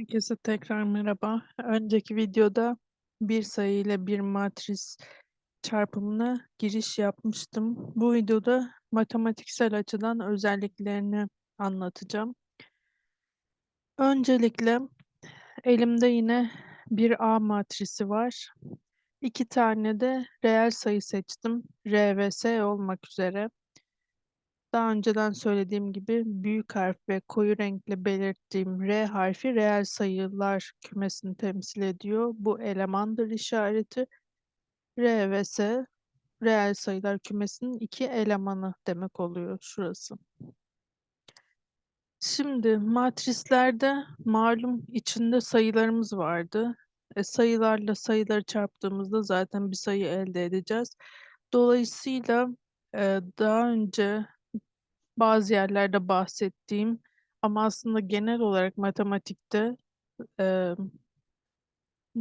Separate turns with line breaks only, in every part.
Herkese tekrar merhaba. Önceki videoda bir sayı ile bir matris çarpımına giriş yapmıştım. Bu videoda matematiksel açıdan özelliklerini anlatacağım. Öncelikle elimde yine bir A matrisi var. İki tane de reel sayı seçtim. R ve S olmak üzere. Daha önceden söylediğim gibi büyük harf ve koyu renkle belirttiğim R harfi reel sayılar kümesini temsil ediyor. Bu elemandır işareti. R ve S reel sayılar kümesinin iki elemanı demek oluyor şurası. Şimdi matrislerde malum içinde sayılarımız vardı. E, sayılarla sayıları çarptığımızda zaten bir sayı elde edeceğiz. Dolayısıyla e, daha önce bazı yerlerde bahsettiğim ama aslında genel olarak matematikte e,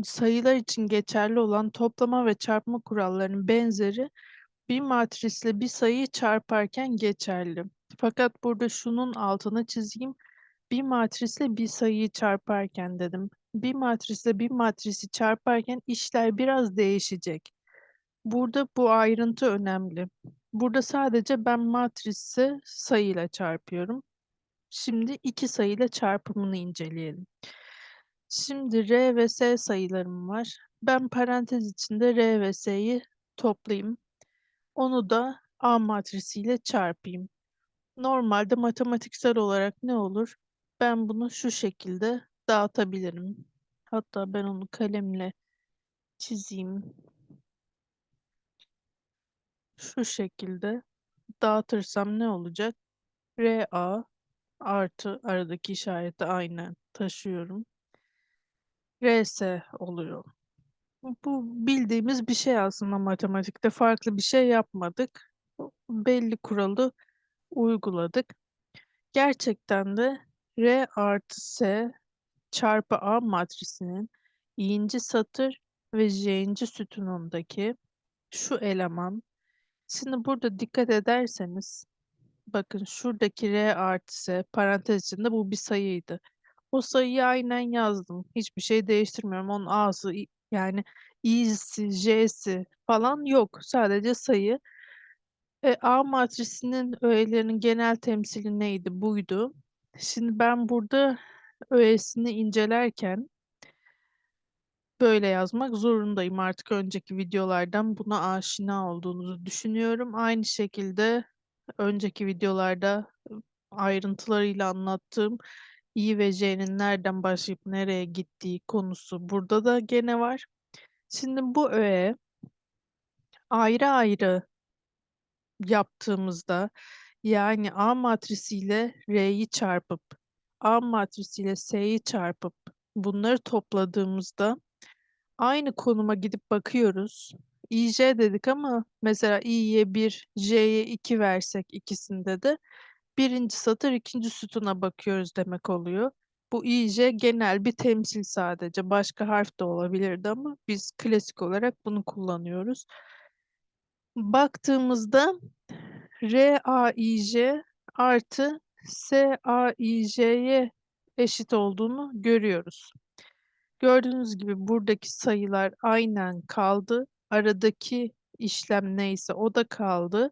sayılar için geçerli olan toplama ve çarpma kurallarının benzeri bir matrisle bir sayıyı çarparken geçerli. Fakat burada şunun altını çizeyim. Bir matrisle bir sayıyı çarparken dedim. Bir matrisle bir matrisi çarparken işler biraz değişecek. Burada bu ayrıntı önemli. Burada sadece ben matrisi sayıyla çarpıyorum. Şimdi iki sayıyla çarpımını inceleyelim. Şimdi R ve S sayılarım var. Ben parantez içinde R ve S'yi toplayayım. Onu da A matrisiyle çarpayım. Normalde matematiksel olarak ne olur? Ben bunu şu şekilde dağıtabilirim. Hatta ben onu kalemle çizeyim. Şu şekilde dağıtırsam ne olacak? RA artı aradaki işareti aynı taşıyorum. RS oluyor. Bu bildiğimiz bir şey aslında matematikte. Farklı bir şey yapmadık. Belli kuralı uyguladık. Gerçekten de R artı S çarpı A matrisinin i'inci satır ve j'inci sütunundaki şu eleman. Şimdi burada dikkat ederseniz bakın şuradaki R artı S parantez içinde bu bir sayıydı. O sayıyı aynen yazdım. Hiçbir şey değiştirmiyorum. Onun A'sı yani i'si, j'si falan yok. Sadece sayı. E, A matrisinin öğelerinin genel temsili neydi? Buydu. Şimdi ben burada öğesini incelerken böyle yazmak zorundayım. Artık önceki videolardan buna aşina olduğunuzu düşünüyorum. Aynı şekilde önceki videolarda ayrıntılarıyla anlattığım i ve j'nin nereden başlayıp nereye gittiği konusu burada da gene var. Şimdi bu öğe ayrı ayrı yaptığımızda yani A matrisiyle R'yi çarpıp A matrisiyle S'yi çarpıp bunları topladığımızda aynı konuma gidip bakıyoruz. IJ dedik ama mesela i'ye 1, j'ye 2 versek ikisinde de birinci satır ikinci sütuna bakıyoruz demek oluyor. Bu IJ genel bir temsil sadece. Başka harf de olabilirdi ama biz klasik olarak bunu kullanıyoruz. Baktığımızda RAIJ artı SAIJ'ye eşit olduğunu görüyoruz. Gördüğünüz gibi buradaki sayılar aynen kaldı. Aradaki işlem neyse o da kaldı.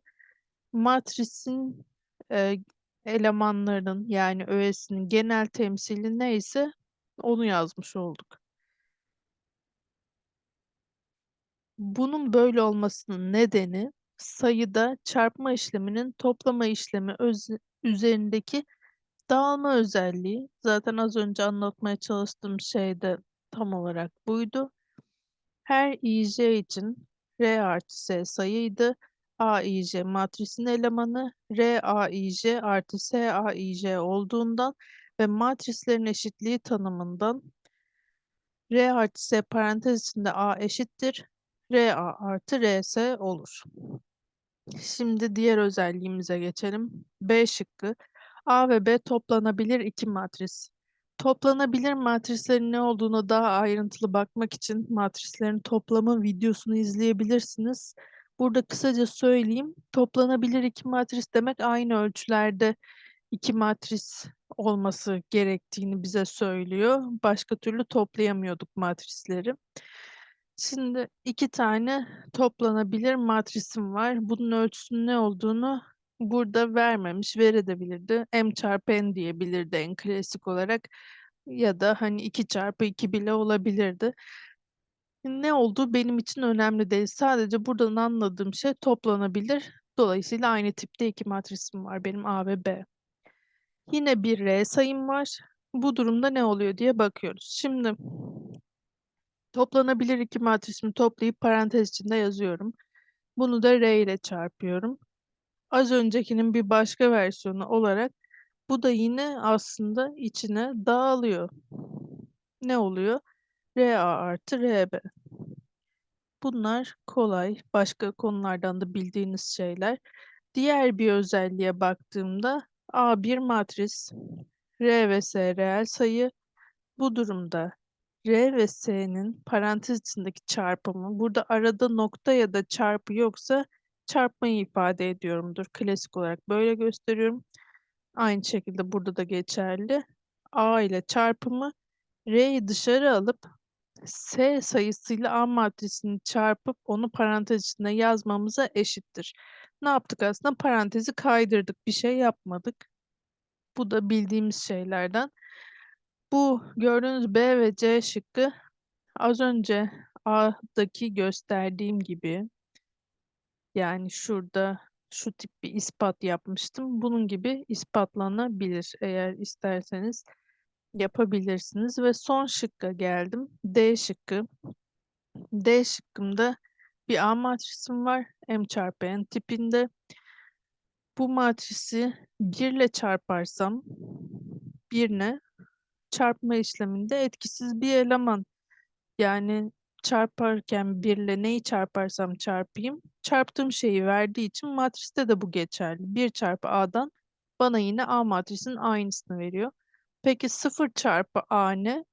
Matrisin e, elemanlarının yani öğesinin genel temsili neyse onu yazmış olduk. Bunun böyle olmasının nedeni sayıda çarpma işleminin toplama işlemi üzerindeki dağılma özelliği. Zaten az önce anlatmaya çalıştığım şey de tam olarak buydu. Her IJ için R artı S sayıydı. AIJ matrisin elemanı RAIJ artı SAIJ olduğundan ve matrislerin eşitliği tanımından R artı S parantez içinde A eşittir. RA artı RS olur. Şimdi diğer özelliğimize geçelim. B şıkkı. A ve B toplanabilir iki matris. Toplanabilir matrislerin ne olduğunu daha ayrıntılı bakmak için matrislerin toplamı videosunu izleyebilirsiniz. Burada kısaca söyleyeyim. Toplanabilir iki matris demek aynı ölçülerde iki matris olması gerektiğini bize söylüyor. Başka türlü toplayamıyorduk matrisleri. Şimdi 2 tane toplanabilir matrisim var. Bunun ölçüsünün ne olduğunu burada vermemiş. Verebilirdi. M çarpı N diyebilirdi en klasik olarak ya da, hani, 2 çarpı 2 bile olabilirdi. Ne olduğu benim için önemli değil. Sadece buradan anladığım şey toplanabilir. Dolayısıyla aynı tipte 2 matrisim var benim A ve B. Yine bir R sayım var. Bu durumda ne oluyor diye bakıyoruz. Şimdi toplanabilir 2 matrisimi toplayıp parantez içinde yazıyorum. Bunu da R ile çarpıyorum. Az öncekinin bir başka versiyonu olarak bu da yine aslında içine dağılıyor. Ne oluyor? RA artı RB. Bunlar kolay, başka konulardan da bildiğiniz şeyler. Diğer bir özelliğe baktığımda A bir matris, R ve S reel sayı. Bu durumda R ve S'nin parantez içindeki çarpımı, burada arada nokta ya da çarpı yoksa çarpmayı ifade ediyorumdur. Klasik olarak böyle gösteriyorum. Aynı şekilde burada da geçerli. A ile çarpımı R'yi dışarı alıp S sayısıyla A matrisini çarpıp onu parantez içinde yazmamıza eşittir. Ne yaptık aslında? Parantezi kaydırdık. Bir şey yapmadık. Bu da bildiğimiz şeylerden. Bu gördüğünüz B ve C şıkkı az önce A'daki gösterdiğim gibi yani şurada şu tip bir ispat yapmıştım. Bunun gibi ispatlanabilir. Eğer isterseniz yapabilirsiniz ve son şıkka geldim. D şıkkı. D şıkkımda bir A matrisim var. M çarpı N tipinde. Bu matrisi 1 ile çarparsam 1'le çarpma işleminde etkisiz bir eleman. Yani çarparken 1 ile neyi çarparsam çarpayım, çarptığım şeyi verdiği için matriste de bu geçerli. 1 çarpı A'dan bana yine A matrisinin aynısını veriyor. Peki 0 çarpı A ne?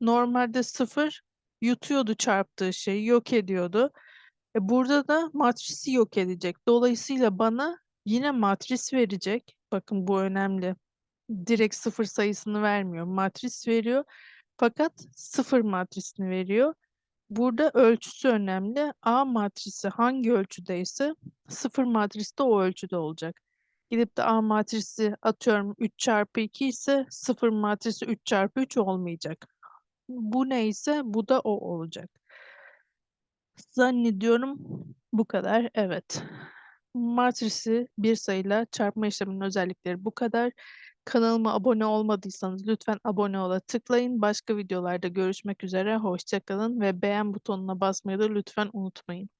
Normalde 0 yutuyordu çarptığı şeyi, yok ediyordu. E burada da matrisi yok edecek. Dolayısıyla bana yine matris verecek. Bakın bu önemli. Direkt 0 sayısını vermiyor. Matris veriyor. Fakat 0 matrisini veriyor. Burada ölçüsü önemli. A matrisi hangi ölçüdeyse 0 matrisi de o ölçüde olacak. Gidip de A matrisi atıyorum 3 çarpı 2 ise 0 matrisi 3 çarpı 3 olmayacak. Bu neyse bu da o olacak. Zannediyorum bu kadar. Evet. Matrisi bir sayıyla çarpma işleminin özellikleri bu kadar. Kanalıma abone olmadıysanız lütfen abone ola tıklayın. Başka videolarda görüşmek üzere. Hoşça kalın ve beğen butonuna basmayı da lütfen unutmayın.